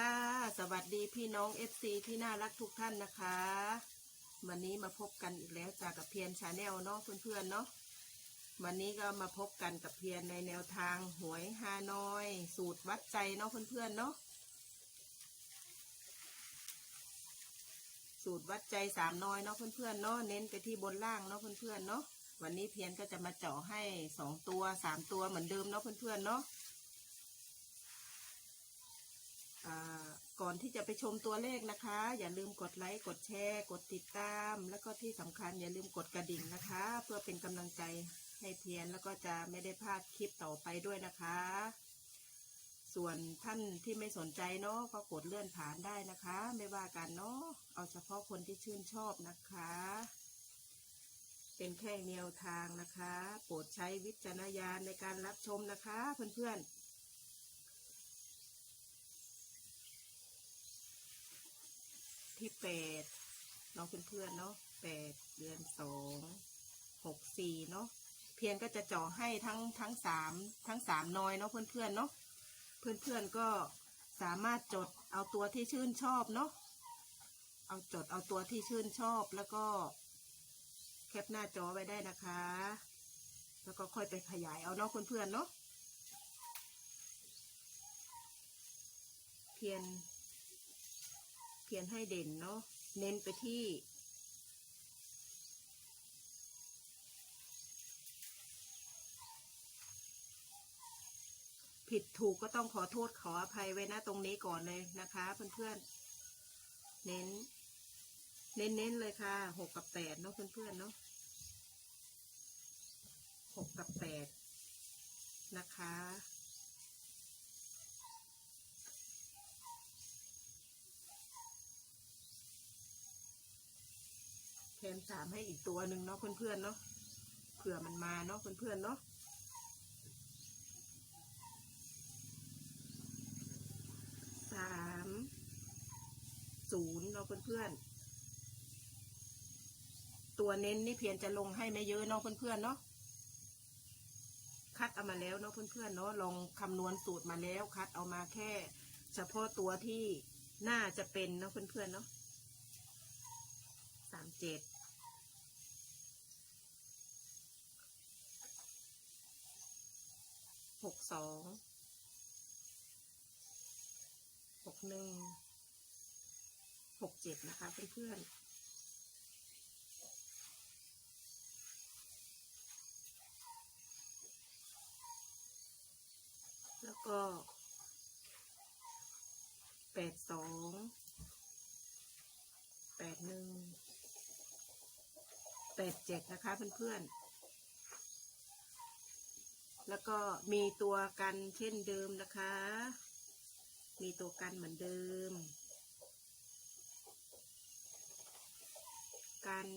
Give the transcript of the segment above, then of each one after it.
ค่ะ สวัสดีพี่น้องเอฟซีที่น่ารักทุกท่านนะคะ วันนี้มาพบกันอีกแล้วจากกับเพียนชาแนลเนาะเพื่อนๆเนาะวันนี้ก็มาพบกันกับเพียนในแนวทางหวยฮานอย สูตรวัดใจเนาะเพื่อนๆเนาะสูตรวัดใจสามน้อยเนาะเพื่อนๆเนาะเน้นไปที่บนล่างเนาะเพื่อนๆเนาะวันนี้เพียนก็จะมาเจาะให้สองตัวสามตัวเหมือนเดิมเนาะเพื่อนๆเนาะ อ่า ก่อนที่จะไปชมตัวเลขนะคะ อย่าลืมกดไลค์ กดแชร์ กดติดตาม แล้วก็ที่สำคัญอย่าลืมกดกระดิ่งนะคะ เพื่อเป็นกำลังใจให้เพียนแล้วก็จะไม่ได้พลาดคลิปต่อไปด้วยนะคะ ส่วนท่านที่ไม่สนใจเนาะก็กดเลื่อนผ่านได้นะคะ ไม่ว่ากันเนาะเอาเฉพาะคนที่ชื่นชอบนะคะ เป็นแค่แนวทางนะคะ โปรดใช้วิจารณญาณในการรับชมนะคะเพื่อนๆ ที่แปดเนาะเพื่อนๆเนาะแปดเดือนสองหกสี่เนาะเพียนก็จะเจ่อให้ทั้งทั้งสามทั้งสามน้อยเนาะเพื่อนๆเนาะเพื่อนๆก็สามารถจดเอาตัวที่ชื่นชอบเนาะเอาจดเอาตัวที่ชื่นชอบแล้วก็แคปหน้าจอไว้ได้นะคะ แล้วก็ค่อยไปขยายเอาเนาะเพื่อนๆเนาะเพียน ขียนให้เด่นเนาะเน้นไปที่ ผิดถูกก็ต้องขอโทษขออภัยไว้นะตรงนี้ก่อนเลยนะคะ เพื่อนๆ เน้น เน้นเน้นเลยค่ะหกกับแปดเนาะเพื่อนๆเนาะหกกับแปดนะคะ แถมสามให้อีกตัวหนึ่งเนาะเพื่อนๆเนาะเผื่อมันมาเนาะเพื่อนๆเนาะสามศูนย์เนาะเพื่อนๆตัวเน้นนี่เพียงจะลงให้ไม่เยอะเนาะเพื่อนๆเนาะคัดเอามาแล้วเนาะเพื่อนๆเนาะลองคำนวณสูตรมาแล้วคัดเอามาแค่ เฉพาะตัวที่น่าจะเป็นเนาะเพื่อนๆเนาะสามเจ็ด หกสองหกหนึ่งหกเจ็ดนะคะเพื่อนๆแล้วก็แปดสองแปดหนึ่งแปดเจ็ดนะคะเพื่อนๆ แล้วก็มีตัวกันเช่นเดิมนะคะ มีตัวกันเหมือนเดิม กัน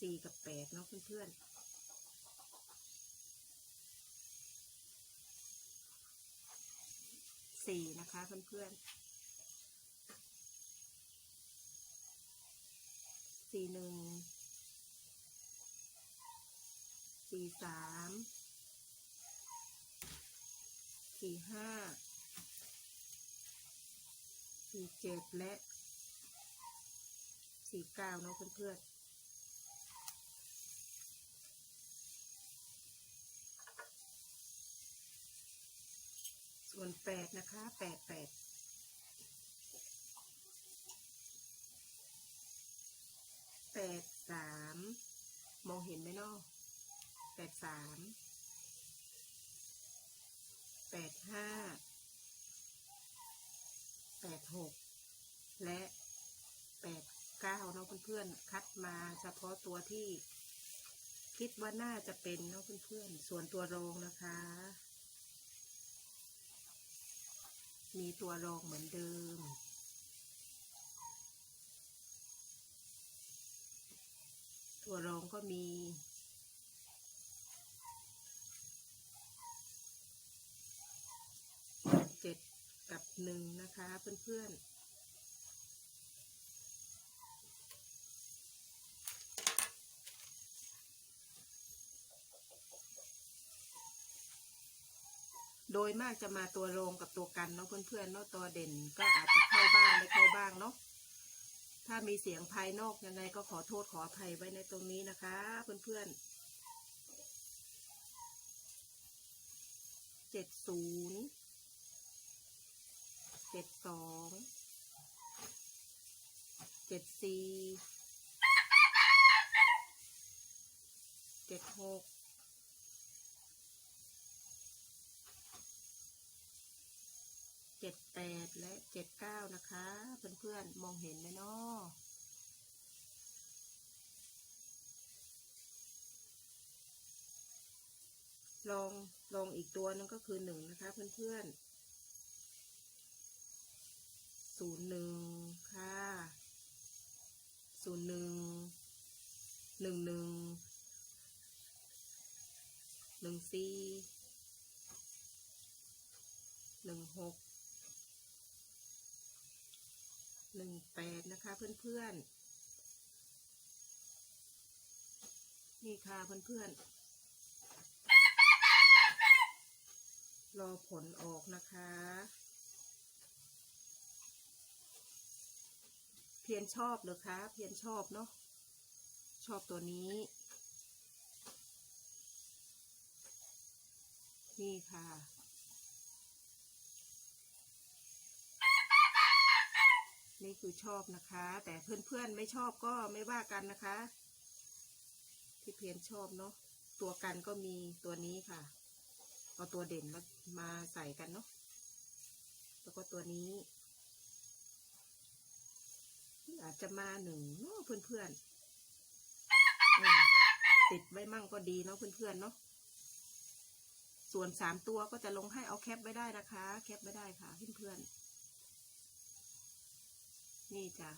สี่กับแปดเนาะเพื่อนๆสี่นะคะเพื่อนๆสี่หนึ่ง สี่สามสี่ห้าสี่เจ็ดและสี่เก้าเนาะเพื่อนๆส่วนแปดนะคะแปดแปดแปดสามมองเห็นไหมเนาะ แปดสามแปดห้าแปดหกและแปดเก้าเนาะเพื่อนๆคัดมาเฉพาะตัวที่คิดว่าน่าจะเป็นเนาะเพื่อนๆ ส่วนตัวรองนะคะ มีตัวรองเหมือนเดิม ตัวรองก็มี เจ็ดกับ หนึ่งนะคะเพื่อนๆโดยมากจะมาตัวรงกับตัวกันเนาะเพื่อนๆเนาะตัวเด่นก็อาจจะเข้าบ้างไม่เข้าบ้างเนาะถ้ามีเสียงภายนอกยังไงก็ขอโทษขออภัยไว้ในตรงนี้นะคะ เพื่อนๆเจ็ดศูนย์ เจ็ดสองเจ็ดสี่เจ็ดหกเจ็ดแปดและเจ็ดเก้านะคะ เพื่อนๆ มองเห็นไหมเนาะลองลองอีกตัวนึงก็คือหนึ่งนะคะเพื่อนๆ ศูนย์หนึ่งค่ะศูนย์หนึ่งหนึ่งหนึ่งหนึ่งสี่หนึ่งหกหนึ่งแปดนะคะเพื่อนๆ นี่ค่ะเพื่อนๆ รอผลออกนะคะ เพียนชอบเหรือคะเพียนชอบเนาะชอบตัวนี้ นี่ค่ะนี่คือชอบนะคะ แต่เพื่อนๆไม่ชอบก็ไม่ว่ากันนะคะ ที่เพียนชอบเนาะตัวกันก็มีตัวนี้ค่ะ เอาตัวเด่นมามาใส่กันเนาะแล้วก็ตัวนี้ จะมาหนึ่งเนาะเพื่อนๆติดไว้มั่งก็ดีเนาะเพื่อนๆเนาะส่วนสามตัวก็จะลงให้เอาแคปไว้ได้นะคะ แคปไว้ได้ค่ะเพื่อนๆนี่จ้ะ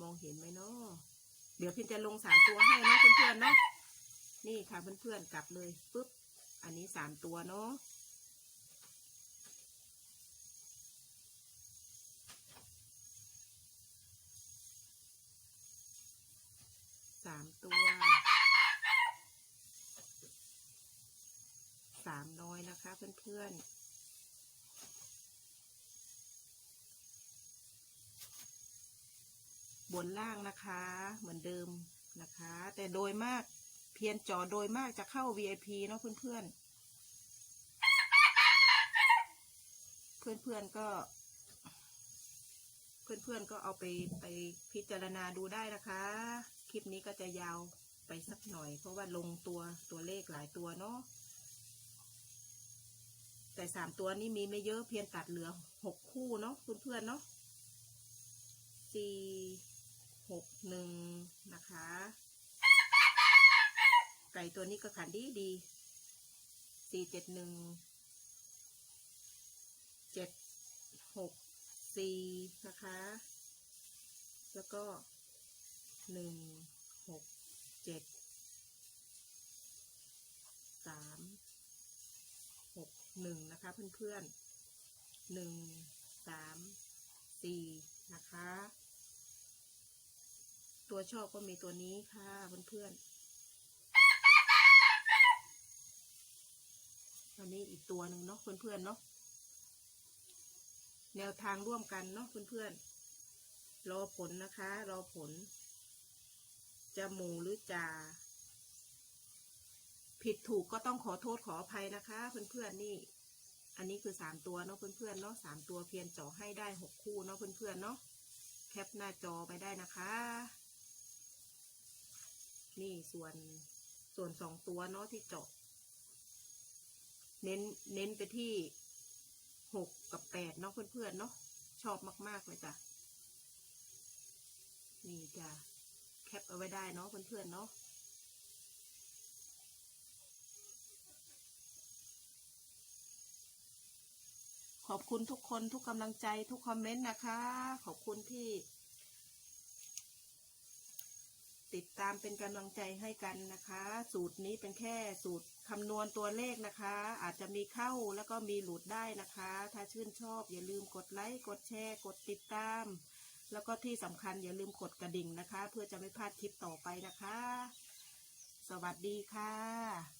มองเห็นไหมเนาะเดี๋ยวพินจะลงสามตัวให้เนาะเพื่อนๆเนาะนี่ค่ะเพื่อนๆกลับเลยปุ๊บอันนี้สามตัวเนาะ สามตัว สาม นะคะเพื่อนๆบนล่างนะคะเหมือนเดิมนะคะ แต่โดยมากเพียนจอโดยมากจะเข้า VIP เนาะเพื่อนๆ เพื่อนๆก็ เพื่อนๆก็เอาไปไปพิจารณาดูได้นะคะ คลิปนี้ก็จะยาวไปสักหน่อย เพราะว่าลงตัวตัวเลขหลายตัวเนาะ แต่สามตัวนี้มีไม่เยอะเพียงตัดเหลือหกคู่เนาะเพื่อนๆเนาะสี่หกหนึ่งนะคะ ไก่ตัวนี้ก็ขันดีดีสี่เจ็ดหนึ่งเจ็ดหกสี่นะคะ แล้วก็หนึ่งหกเจ็ดสาม หนึ่งนะคะเพื่อนๆหนึ่งสามสี่นะคะ ตัวชอบก็มีตัวนี้ค่ะเพื่อนๆอันนี้อีกตัวหนึ่งเนาะเพื่อนๆเนาะแนวทางร่วมกันเนาะเพื่อนๆรอผลนะคะ รอผลจะหมูหรือจ่า ผิดถูกก็ต้องขอโทษขออภัยนะคะ เพื่อนๆนี่ อันนี้คือสามตัวเนาะเพื่อนๆเนาะสามตัวเพียนเจาะให้ได้หกคู่เนาะเพื่อนๆเนาะแคปหน้าจอไปได้นะคะ นี่ส่วนส่วนสองตัวเนาะที่เจาะเน้นเน้นไปที่หกกับแปดเนาะเพื่อนๆเนาะชอบมากๆเลยจ้ะนี่จ้ะแคปเอาไว้ได้เนาะเพื่อนๆเนาะ ขอบคุณทุกคนทุกกำลังใจทุกคอมเมนต์นะคะ ขอบคุณที่ ติดตามเป็นกำลังใจให้กันนะคะ สูตรนี้เป็นแค่สูตรคำนวณตัวเลขนะคะ อาจจะมีเข้าแล้วก็มีหลุดได้นะคะ ถ้าชื่นชอบอย่าลืมกดไลค์กดแชร์ กดติดตาม แล้วก็ที่สำคัญอย่าลืมกดกระดิ่งนะคะ เพื่อจะไม่พลาดคลิปต่อไปนะคะ สวัสดีค่ะ